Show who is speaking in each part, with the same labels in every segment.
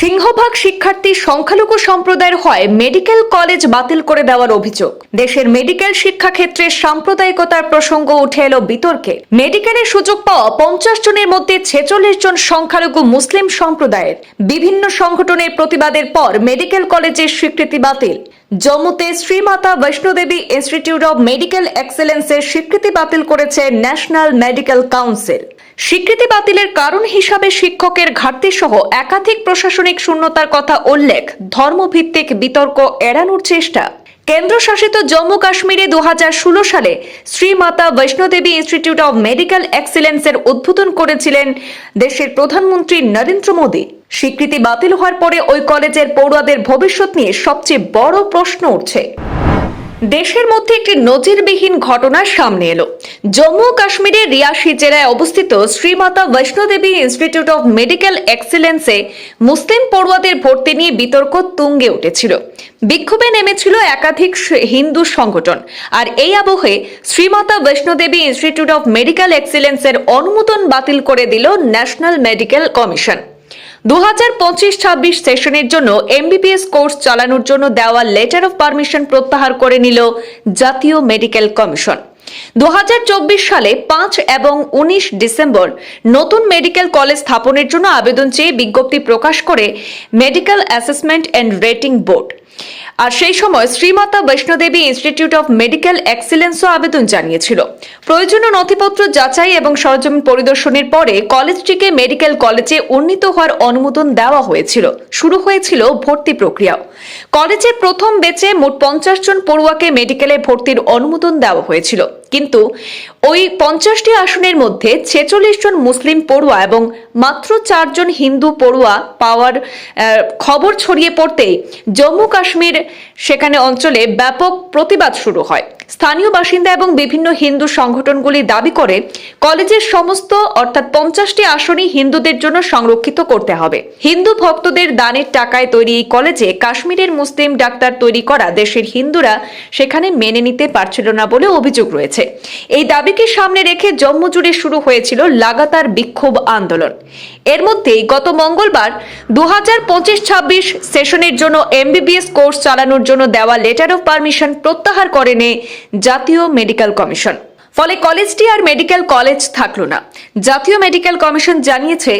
Speaker 1: সিংহভাগ শিক্ষার্থী সংখ্যালঘু সম্প্রদায়ের হয় মেডিকেল কলেজ বাতিল করে দেওয়ার অভিযোগ। দেশের মেডিকেল শিক্ষা ক্ষেত্রে সাম্প্রদায়িকতার প্রসঙ্গ উঠে এলো বিতর্কে। মেডিকেলের সুযোগ পাওয়া পঞ্চাশ জনের মধ্যে ছেচল্লিশ জন সংখ্যালঘু মুসলিম সম্প্রদায়ের। বিভিন্ন সংগঠনের প্রতিবাদের পর মেডিকেল কলেজের স্বীকৃতি বাতিল। জম্মুতে Shri Mata Vaishno Devi institute of medical এক্সেলেন্সের স্বীকৃতি বাতিল করেছে ন্যাশনাল মেডিকেল কাউন্সিল। স্বীকৃতি বাতিলের কারণ হিসাবে শিক্ষকের ঘাটতি সহ একাধিক প্রশাসনিক শূন্যতার কথা উল্লেখ ধর্মভিত্তিক বিতর্ক এড়ানোর চেষ্টা। কেন্দ্রশাসিত জম্মু কাশ্মীরে দু হাজার ষোলো সালে Shri Mata Vaishno Devi institute of medical এক্সিলেন্সের উদ্বোধন করেছিলেন দেশের প্রধানমন্ত্রী নরেন্দ্র মোদী। স্বীকৃতি বাতিল হওয়ার পরে ওই কলেজের পড়ুয়াদের ভবিষ্যৎ নিয়ে সবচেয়ে বড় প্রশ্ন উঠছে। দেশের মধ্যে একটি নজিরবিহীন ঘটনা সামনে এলো। জম্মু কাশ্মীরের রিয়াসি জেলায় অবস্থিত Shri Mata Vaishno Devi institute of medical এক্সিলেন্সে মুসলিম পড়ুয়াদের ভর্তি নিয়ে বিতর্ক তুঙ্গে উঠেছিল। বিক্ষোভে নেমেছিল একাধিক হিন্দু সংগঠন। আর এই আবহে Shri Mata Vaishno Devi institute of medical এক্সিলেন্সের অনুমোদন বাতিল করে দিল ন্যাশনাল মেডিকেল কমিশন। দু হাজার পঁচিশ ছাব্বিশ সেশনের জন্য এমবিবিএস কোর্স চালানোর জন্য দেওয়া লেটার অফ পারমিশন প্রত্যাহার করে নিল জাতীয় মেডিকেল কমিশন। দু হাজার চব্বিশ সালে পাঁচ এবং উনিশ ডিসেম্বর নতুন মেডিকেল কলেজ স্থাপনের জন্য আবেদন চেয়ে বিজ্ঞপ্তি প্রকাশ করে medical assessment and rating board. আর সেই সময় Shri Mata Vaishno Devi institute of medical এক্সিলেন্সও আবেদন জানিয়েছিল। প্রয়োজনীয় নথিপত্র যাচাই এবং সরজমিন পরিদর্শনের পরে কলেজটিকে মেডিকেল কলেজে উন্নীত হওয়ার অনুমোদন দেওয়া হয়েছিল। শুরু হয়েছিল ভর্তি প্রক্রিয়াও। কলেজের প্রথম বেচে মোট পঞ্চাশ জন পড়ুয়াকে মেডিকেলে ভর্তির অনুমোদন দেওয়া হয়েছিল। কিন্তু ওই পঞ্চাশটি আসনের মধ্যে ছেচল্লিশ জন মুসলিম পড়ুয়া এবং মাত্র চারজন হিন্দু পড়ুয়া পাওয়ার খবর ছড়িয়ে পড়তেই জম্মু কাশ্মীর সেখানে অঞ্চলে ব্যাপক প্রতিবাদ শুরু হয়। স্থানীয় বাসিন্দা এবং বিভিন্ন হিন্দু সংগঠনগুলি দাবি করে, কলেজের সমস্ত অর্থাৎ পঞ্চাশটি আসনই হিন্দুদের জন্য সংরক্ষিত করতে হবে। হিন্দু ভক্তদের দানের টাকায় তৈরি এই কলেজে কাশ্মীরের মুসলিম ডাক্তার তৈরি করা দেশের হিন্দুরা সেখানে মেনে নিতে পারছিল না বলে অভিযোগ রয়েছে। এই দাবিকে সামনে রেখে জম্মু জুড়ে শুরু হয়েছিল লাগাতার বিক্ষোভ আন্দোলন। এর মধ্যেই গত মঙ্গলবার দু হাজার পঁচিশ ছাব্বিশ সেশনের জন্য এমবিবিএস কোর্স চালানোর জন্য দেওয়া লেটার অফ পারমিশন প্রত্যাহার করেনি জাতীয় মেডিকেল কমিশন। ফলে কলেজটি আর মেডিকেল কলেজ থাকল না। জাতীয় মেডিকেল কমিশন জানিয়েছে,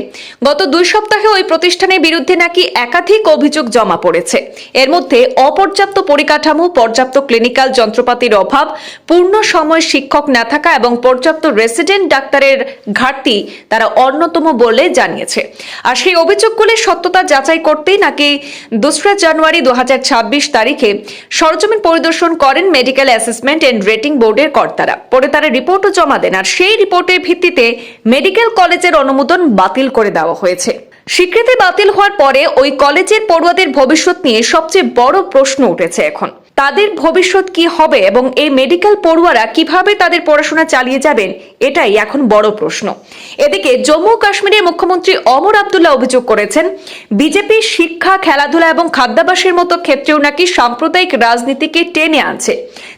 Speaker 1: গত দুই সপ্তাহে ওই প্রতিষ্ঠানের বিরুদ্ধে নাকি একাধিক অভিযোগ জমা পড়েছে। এর মধ্যে অপর্যাপ্ত পরিকাঠামো, পর্যাপ্ত ক্লিনিক্যাল যন্ত্রপাতির অভাব, পূর্ণ সময় শিক্ষক না থাকা এবং পর্যাপ্ত রেসিডেন্ট ডাক্তারের ঘাটতি তারা অন্যতম বলে জানিয়েছে। আর সেই অভিযোগগুলির সত্যতা যাচাই করতেই নাকি দোসরা জানুয়ারি দু হাজার ছাব্বিশ তারিখে সরজমিন পরিদর্শন করেন মেডিকেল অ্যাসেসমেন্ট এন্ড রেটিং বোর্ডের কর্তারা। পরে তারা রিপোর্টও জমা দেন আর সেই রিপোর্টের ভিত্তিতে মেডিকেল কলেজের অনুমোদন বাতিল করে দেওয়া হয়েছে। স্বীকৃতি বাতিল হওয়ার পরে ওই কলেজের পড়ুয়াদের ভবিষ্যৎ নিয়ে সবচেয়ে বড় প্রশ্ন উঠেছে এখন। তাদের ভবিষ্যৎ কি হবে এবং এই মেডিকেল পড়ুয়ারা কীভাবে তাদের পড়াশোনা চালিয়ে যাবেন, এটাই এখন বড় প্রশ্ন। এদিকে জম্মু কাশ্মীরের মুখ্যমন্ত্রী অমর আব্দুল্লাহ অভিযোগ করেছেন, বিজেপি শিক্ষা, খেলাধুলা এবং খাদ্যাভ্যাসের মতো ক্ষেত্রেও নাকি সাম্প্রদায়িক রাজনীতিকে টেনে আনছে।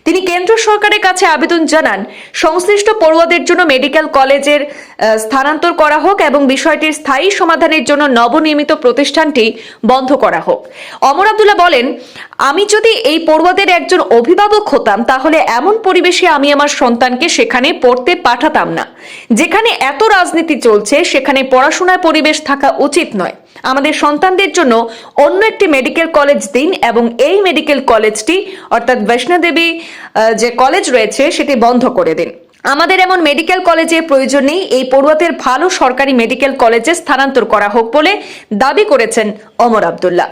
Speaker 1: তিনি কেন্দ্র সরকারের কাছে আবেদন জানান, সংশ্লিষ্ট পড়ুয়াদের জন্য মেডিকেল কলেজের স্থানান্তর করা হোক এবং বিষয়টির স্থায়ী সমাধানের জন্য নবনির্মিত প্রতিষ্ঠানটি বন্ধ করা হোক। অমর আবদুল্লাহ বলেন আমি যদি এই পড়ুয়াদের একজন অভিভাবক হতাম, তাহলে এমন পরিবেশে আমি আমার সন্তানকে সেখানে পড়তে পাঠাতাম না। যেখানে এত রাজনীতি চলছে, সেখানে পড়াশোনার পরিবেশ থাকা উচিত নয়। আমাদের সন্তানদের জন্য অন্য একটি মেডিকেল কলেজ দিন এবং এই মেডিকেল কলেজটি অর্থাৎ বৈষ্ণোদেবী যে কলেজ রয়েছে, সেটি বন্ধ করে দিন। আমাদের এমন মেডিকেল কলেজে প্রয়োজন নেই, এই পড়ুয়াদের ভালো সরকারি মেডিকেল কলেজে স্থানান্তর করা হোক বলে দাবি করেছেন অমর আবদুল্লাহ।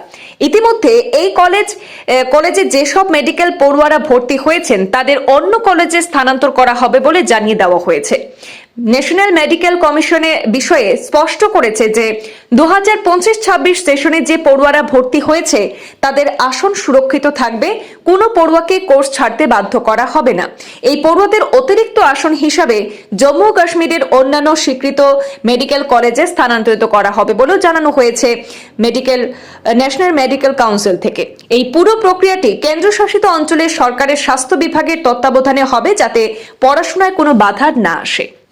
Speaker 1: ইতিমধ্যে এই কলেজ কলেজে যেসব মেডিকেল পড়ুয়ারা ভর্তি হয়েছেন, তাদের অন্য কলেজে স্থানান্তর করা হবে বলে জানিয়ে দেওয়া হয়েছে। ন্যাশনাল মেডিকেল কমিশনে বিষয়ে স্পষ্ট করেছে যে দু হাজার পঁচিশ ছাব্বিশ সেশনে যে পড়ুয়ারা ভর্তি হয়েছে, তাদের আসন সুরক্ষিত থাকবে, কোনো পড়ুয়াকে কোর্স ছাড়তে বাধ্য করা হবে না। এই পড়ুয়াদের অতিরিক্ত আসন হিসাবে জম্মু কাশ্মীরের অন্যান্য স্বীকৃত মেডিকেল কলেজে স্থানান্তরিত করা হবে বলেও জানানো হয়েছে মেডিকেল, ন্যাশনাল মেডিকেল কাউন্সিল থেকে। এই পুরো প্রক্রিয়াটি কেন্দ্রশাসিত অঞ্চলের সরকারের স্বাস্থ্য বিভাগের তত্ত্বাবধানে হবে যাতে পড়াশোনায় কোনো বাধা না আসে।